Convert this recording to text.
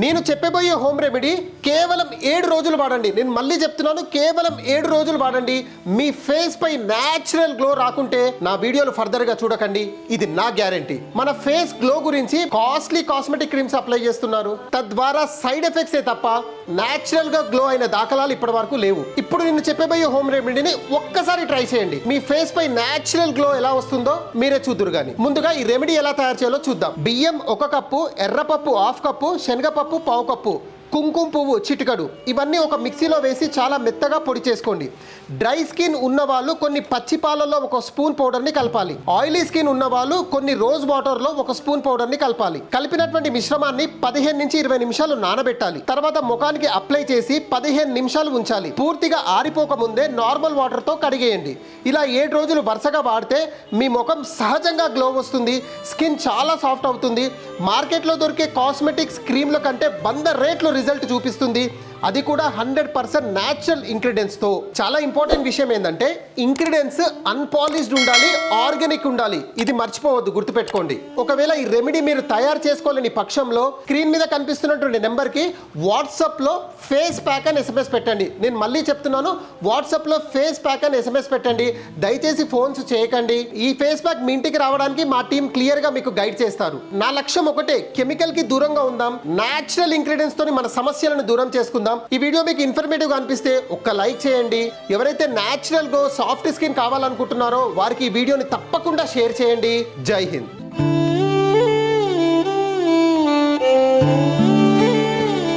నేను చెప్పబోయే home remedy కేవలం ఏడు రోజులు వాడండి. నేను మళ్ళీ చెప్తున్నాను కేవలం ఏడు రోజులు వాడండి. మీ ఫేస్ పై న్యాచురల్ గ్లో రాకుంటే నా వీడియోలు ఫర్దర్గా చూడకండి. ఇది నా గ్యారంటీ మన ఫేస్ గ్లో గురించి కాస్ట్లీ కాస్మెటిక్ క్రీమ్స్ అప్లై చేస్తున్నారు. తద్వారా సైడ్ ఎఫెక్ట్స్ తప్ప న్యాచురల్గా గ్లో అయిన దాఖలాలు ఇప్పటి వరకు లేవు. ఇప్పుడు నేను చెప్పబోయే హోమ్ రెమెడీని ఒక్కసారి ట్రై చేయండి. మీ ఫేస్ పై న్యాచురల్ గ్లో ఎలా వస్తుందో మీరే చూద్దురు గాని. ముందుగా ఈ రెమెడీ ఎలా తయారు చేయాలో చూద్దాం. బియ్యం ఒక కప్పు ఎర్రపప్పు హాఫ్ కప్పు శనగపప్పు పప్పు పావు కప్పు. కుంకుమ పువ్వు చిటికడు. ఇవన్నీ ఒక మిక్సీలో వేసి చాలా మెత్తగా పొడి చేసుకోండి. డ్రై స్కిన్ ఉన్న వాళ్ళు కొన్ని పచ్చి పాలలో ఒక స్పూన్ పౌడర్ని కలపాలి. ఆయిలీ స్కిన్ ఉన్న వాళ్ళు కొన్ని రోజ్ వాటర్లో ఒక స్పూన్ పౌడర్ని కలపాలి. కలిపినటువంటి మిశ్రమాన్ని పదిహేను నుంచి ఇరవై నిమిషాలు నానబెట్టాలి. తర్వాత ముఖానికి అప్లై చేసి పదిహేను నిమిషాలు ఉంచాలి. పూర్తిగా ఆరిపోక ముందే నార్మల్ వాటర్తో కడిగేయండి. ఇలా ఏడు రోజులు వరుసగా వాడితే మీ ముఖం సహజంగా గ్లో వస్తుంది స్కిన్ చాలా సాఫ్ట్ అవుతుంది. మార్కెట్లో దొరికే కాస్మెటిక్స్ క్రీమ్ల కంటే వంద రేట్లు రిజల్ట్ చూపిస్తుంది. అది కూడా హండ్రెడ్ పర్సెంట్ న్యాచురల్ ఇంగ్రీడియంట్స్తో చాలా ఇంపార్టెంట్ విషయం ఏంటంటే ఇంగ్రీడియంట్స్ అన్పాలిష్డ్ ఉండాలి ఆర్గానిక్ ఉండాలి. ఇది మర్చిపోవద్దు గుర్తుపెట్టుకోండి. ఒకవేళ ఈ రెమెడీ మీరు తయారు చేసుకోలేని పక్షంలో స్క్రీన్ మీద కనిపిస్తున్నటువంటి నెంబర్కి వాట్సాప్లో ఫేస్ ప్యాక్ అని ఎస్ఎంఎస్ పెట్టండి. నేను మళ్ళీ చెప్తున్నాను వాట్సాప్లో ఫేస్ ప్యాక్ అని ఎస్ఎంఎస్ పెట్టండి. దయచేసి ఫోన్స్ చేయకండి. ఈ ఫేస్ ప్యాక్ మీ ఇంటికి రావడానికి మా టీం క్లియర్గా మీకు గైడ్ చేస్తారు. నా లక్ష్యం ఒకటే కెమికల్కి దూరంగా ఉందాం. న్యాచురల్ ఇంగ్రీడియంట్స్ మన సమస్యలను దూరం చేసుకుందాం. ఈ వీడియో మీకు ఇన్ఫర్మేటివ్గా అనిపిస్తే ఒక్క లైక్ చేయండి. ఎవరైతే న్యాచురల్ గో సాఫ్ట్ స్కిన్ కావాలనుకుంటున్నారో వారికి ఈ వీడియోని తప్పకుండా షేర్ చేయండి. జై హింద్.